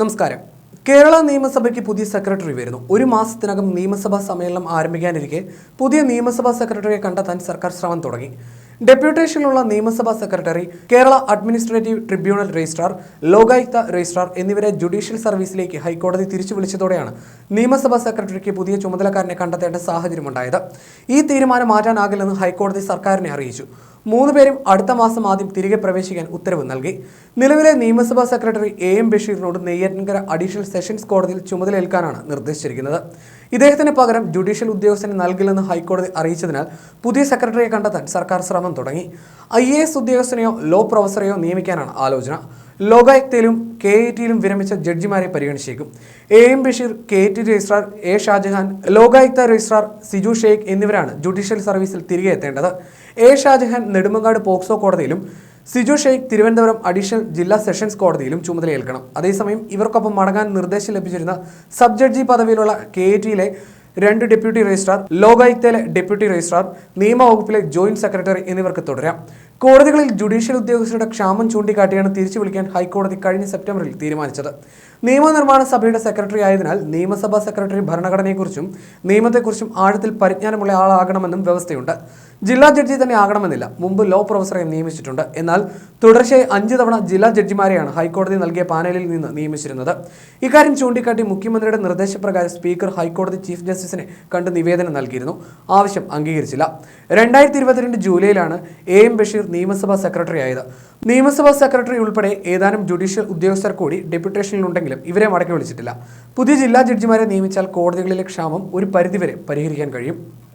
നമസ്കാരം. കേരള നിയമസഭയ്ക്ക് പുതിയ സെക്രട്ടറി വരുന്നു. ഒരു മാസത്തിനകം നിയമസഭാ സമ്മേളനം ആരംഭിക്കാനിരിക്കെ പുതിയ നിയമസഭാ സെക്രട്ടറിയെ കണ്ടെത്താൻ സർക്കാർ ശ്രമം തുടങ്ങി. ഡെപ്യൂട്ടേഷനിലുള്ള നിയമസഭാ secretary Kerala administrative tribunal registrar Lokayukta registrar എന്നിവരെ ജുഡീഷ്യൽ സർവീസിലേക്ക് ഹൈക്കോടതി തിരിച്ചു വിളിച്ചതോടെയാണ് നിയമസഭാ സെക്രട്ടറിക്ക് പുതിയ ചുമതലക്കാരനെ കണ്ടെത്തേണ്ട സാഹചര്യമുണ്ടായത്. ഈ തീരുമാനം മാറ്റാനാകില്ലെന്ന് ഹൈക്കോടതി സർക്കാരിനെ അറിയിച്ചു. മൂന്ന് പേരും അടുത്ത മാസം ആദ്യം തിരികെ പ്രവേശിക്കാൻ ഉത്തരവ് നൽകി. നിലവിലെ നിയമസഭാ സെക്രട്ടറി എ എം ബഷീറിനോട് നെയ്യാറ്റിൻകര അഡീഷണൽ സെഷൻസ് കോടതിയിൽ ചുമതലയേൽക്കാനാണ് നിർദ്ദേശിച്ചിരിക്കുന്നത്. ഇദ്ദേഹത്തിന് പകരം ജുഡീഷ്യൽ ഉദ്യോഗസ്ഥന് നൽകില്ലെന്ന് ഹൈക്കോടതി അറിയിച്ചതിനാൽ പുതിയ സെക്രട്ടറിയെ കണ്ടെത്താൻ സർക്കാർ ശ്രമം തുടങ്ങി. ഐ ഉദ്യോഗസ്ഥനെയോ ലോ പ്രൊഫസറെയോ നിയമിക്കാനാണ് ആലോചന. ലോകായുക്തയിലും കെ ഐ ടിയിലും വിരമിച്ച ജഡ്ജിമാരെ പരിഗണിച്ചേക്കും. A M Basheer K T registrar A Shajahan Lokayukta registrar Siju Sheikh എന്നിവരാണ് ജുഡീഷ്യൽ സർവീസിൽ തിരികെ എത്തേണ്ടത്. എ ഷാജഹാൻ നെടുമങ്ങാട് പോക്സോ കോടതിയിലും സിജു ഷെയ്ഖ് തിരുവനന്തപുരം അഡീഷണൽ ജില്ലാ സെഷൻസ് കോടതിയിലും ചുമതലയേൽക്കണം. അതേസമയം ഇവർക്കൊപ്പം മടങ്ങാൻ നിർദ്ദേശം ലഭിച്ചിരുന്ന സബ് ജഡ്ജി പദവിയിലുള്ള കെ ഐ ടിയിലെ രണ്ട് ഡെപ്യൂട്ടി രജിസ്ട്രാർ ലോകായുക്തയിലെ ഡെപ്യൂട്ടി രജിസ്ട്രാർ നിയമവകുപ്പിലെ ജോയിന്റ് സെക്രട്ടറി എന്നിവർക്ക് തുടരാം. കോടതികളിൽ ജുഡീഷ്യൽ ഉദ്യോഗസ്ഥരുടെ ക്ഷാമം ചൂണ്ടിക്കാട്ടിയാണ് തിരിച്ചു വിളിക്കാൻ ഹൈക്കോടതി കഴിഞ്ഞ സെപ്റ്റംബറിൽ തീരുമാനിച്ചത്. നിയമനിർമ്മാണ സഭയുടെ സെക്രട്ടറി ആയതിനാൽ നിയമസഭാ സെക്രട്ടറി ഭരണഘടനയെക്കുറിച്ചും നിയമത്തെക്കുറിച്ചും ആഴത്തിൽ പരിജ്ഞാനമുള്ള ആളാകണമെന്നും വ്യവസ്ഥയുണ്ട്. ജില്ലാ ജഡ്ജി തന്നെ ആകണമെന്നില്ല. മുമ്പ് ലോ പ്രൊഫസറെ നിയമിച്ചിട്ടുണ്ട്. എന്നാൽ തുടർച്ചയായി അഞ്ച് തവണ ജില്ലാ ജഡ്ജിമാരെയാണ് ഹൈക്കോടതി നൽകിയ പാനലിൽ നിന്ന് നിയമിച്ചിരുന്നത്. ഇക്കാര്യം ചൂണ്ടിക്കാട്ടി മുഖ്യമന്ത്രിയുടെ നിർദ്ദേശപ്രകാരം സ്പീക്കർ ഹൈക്കോടതി ചീഫ് ജസ്റ്റിസിനെ കണ്ട് നിവേദനം നൽകിയിരുന്നു. ആവശ്യം അംഗീകരിച്ചില്ല. രണ്ടായിരത്തി ഇരുപത്തിരണ്ട് ജൂലൈയിലാണ് എ എം ബഷീർ നിയമസഭാ സെക്രട്ടറി ആയത്. നിയമസഭാ സെക്രട്ടറി ഉൾപ്പെടെ ഏതാനും ജുഡീഷ്യൽ ഉദ്യോഗസ്ഥർ കൂടി ഡെപ്യൂട്ടേഷനിലുണ്ടെങ്കിലും ഇവരെ മടക്കി വിളിച്ചിട്ടില്ല. പുതിയ ജില്ലാ ജഡ്ജിമാരെ നിയമിച്ചാൽ കോടതികളിലെ ക്ഷാമം ഒരു പരിധിവരെ പരിഹരിക്കാൻ കഴിയും.